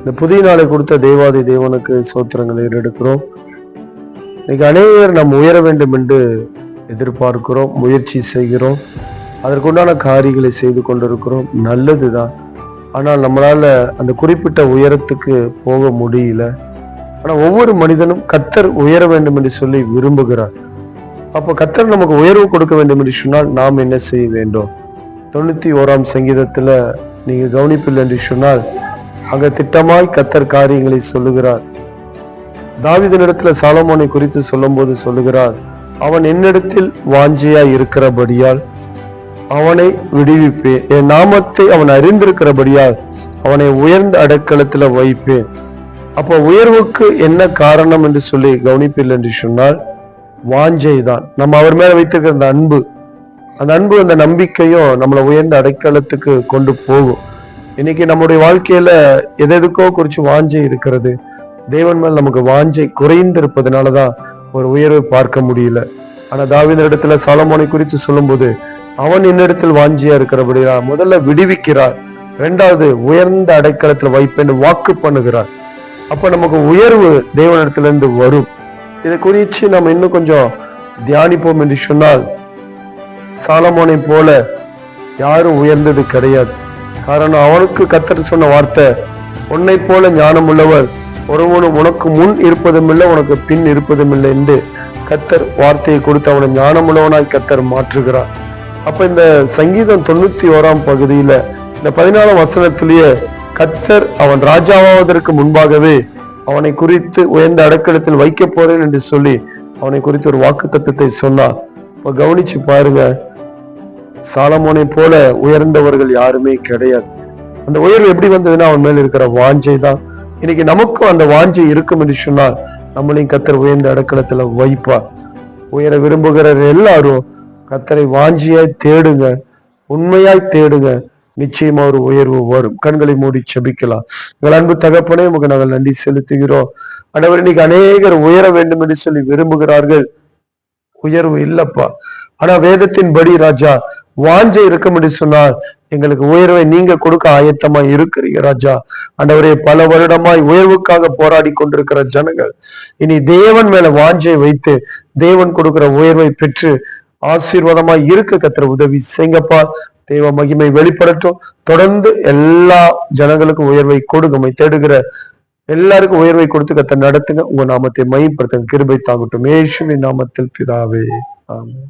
இந்த புதிய நாளை கொடுத்த தேவாதி தேவனுக்கு சோத்திரங்களை எடுக்கிறோம் இன்னைக்கு அநேகர் நாம் உயர வேண்டும் என்று எதிர்பார்க்கிறோம் முயற்சி செய்கிறோம். அதற்குண்டான காரியங்களை செய்து கொண்டிருக்கிறோம். நல்லதுதான். ஆனால் நம்மளால் அந்த குறிப்பிட்ட உயரத்துக்கு போக முடியல. ஆனால் ஒவ்வொரு மனிதனும் கத்தர் உயர வேண்டும் என்று சொல்லி விரும்புகிறார். அப்போ கத்தர் நமக்கு உயர்வு கொடுக்க வேண்டும் என்று சொன்னால் நாம் என்ன செய்ய வேண்டும்? தொண்ணூற்றி ஓராம் சங்கீதத்தில் நீங்கள் கவனிப்பில்லை என்று சொன்னால் அங்க திட்டமாய் கத்தர் காரியங்களை சொல்லுகிறார். தாவிதனிடத்துல சாலமோனை குறித்து சொல்லும்போது சொல்லுகிறார் அவன் என்னிடத்தில் வாஞ்சியாய் இருக்கிறபடியால் அவனை விடுவிப்பேன். என் நாமத்தை அவன் அறிந்திருக்கிறபடியால் அவனை உயர்ந்த அடைக்கலத்துல வைப்பேன். அப்போ உயர்வுக்கு என்ன காரணம் என்று சொல்லி கவனிப்பில்லை என்று சொன்னால் வாஞ்சை தான். நம்ம அவர் மேல வைத்திருக்கிற அந்த அன்பு அந்த அன்பு அந்த நம்பிக்கையும் நம்மளை உயர்ந்த அடைக்கலத்துக்கு கொண்டு போகும். இன்னைக்கு நம்முடைய வாழ்க்கையில எதெதுக்கோ குறிச்சு வாஞ்சை இருக்கிறது. தேவன் மேல் நமக்கு வாஞ்சை குறைந்திருப்பதனாலதான் ஒரு உயர்வை பார்க்க முடியல. ஆனா தாவீது இடத்துல சாலமோனை குறித்து சொல்லும்போது அவன் என்னிடத்தில் வாஞ்சியா இருக்கிறபடியா? முதல்ல விடுவிக்கிறார். ரெண்டாவது உயர்ந்த அடைக்கலத்துல வைப்பேன்னு வாக்கு பண்ணுகிறார். அப்ப நமக்கு உயர்வு தேவனிடத்துல இருந்து வரும். இதை குறித்து நம்ம இன்னும் கொஞ்சம் தியானிப்போம் என்று சொன்னால் சாலமோனை போல யாரும் உயர்ந்தது கிடையாது. காரணம் அவனுக்கு கத்தர் சொன்ன வார்த்தை உன்னை போல ஞானம் உள்ளவர் ஒருவனும் உனக்கு முன் இருப்பதுமில்லை உனக்கு பின் இருப்பதுமில்லை என்று கத்தர் வார்த்தையை கொடுத்து அவனை ஞானம் உள்ளவனாய் கத்தர் மாற்றுகிறார். அப்ப இந்த சங்கீதம் தொண்ணூத்தி ஓராம் பகுதியில இந்த பதினாலாம் வசனத்திலேயே கத்தர் அவன் ராஜாவாவதற்கு முன்பாகவே அவனை குறித்து உயர்ந்த அடக்கடத்தில் வைக்க போறேன் என்று சொல்லி அவனை குறித்து ஒரு வாக்கு தத்துவத்தை சொன்னார். இப்ப கவனிச்சு பாருங்க சாலமோனை போல உயர்ந்தவர்கள் யாருமே கிடையாது. அந்த உயர்வு எப்படி வந்ததுன்னா அவன் மேல இருக்கிற வாஞ்சை தான். இன்னைக்கு நமக்கும் அந்த வாஞ்சை இருக்கும் என்று சொன்னால் நம்மளையும் கத்தர் உயர்ந்த அடக்கலத்துல வைப்பார். உயர விரும்புகிற எல்லாரும் கத்தரை வாஞ்சியாய் தேடுங்க உண்மையாய் தேடுங்க. நிச்சயமா ஒரு உயர்வு வரும். கண்களை மூடி செபிக்கலாம் எங்கள் அன்பு தகப்பனே உமக்கு நாங்கள் நன்றி செலுத்துகிறோம். ஆனவர் இன்னைக்கு அநேகர் உயர வேண்டும் என்று சொல்லி விரும்புகிறார்கள். உயர்வு இல்லப்பா. ஆனா வேதத்தின்படி ராஜா வாஞ்சை இருக்கும் என்று சொன்னால் எங்களுக்கு உயர்வை நீங்க கொடுக்க ஆயத்தமா இருக்கிறீங்க ராஜா. ஆண்டவரே பல வருடமாய் உயர்வுக்காக போராடி கொண்டிருக்கிற ஜனங்கள் இனி தேவன் மேல வாஞ்சை வைத்து தேவன் கொடுக்கிற உயர்வை பெற்று ஆசீர்வாதமாய் இருக்க கத்திர உதவி செய்யப்பா தேவ மகிமை வெளிப்படட்டும். தொடர்ந்து எல்லா ஜனங்களுக்கும் உயர்வை கொடுங்கமை தேடுகிற எல்லாருக்கும் உயர்வை கொடுத்து கத்த நடத்துங்க. உங்க நாமத்தை மையப்படுத்துங்க. கிருபை தாங்கட்டும். ஏசுவின் நாமத்தில் பிதாவே. ஆமென்.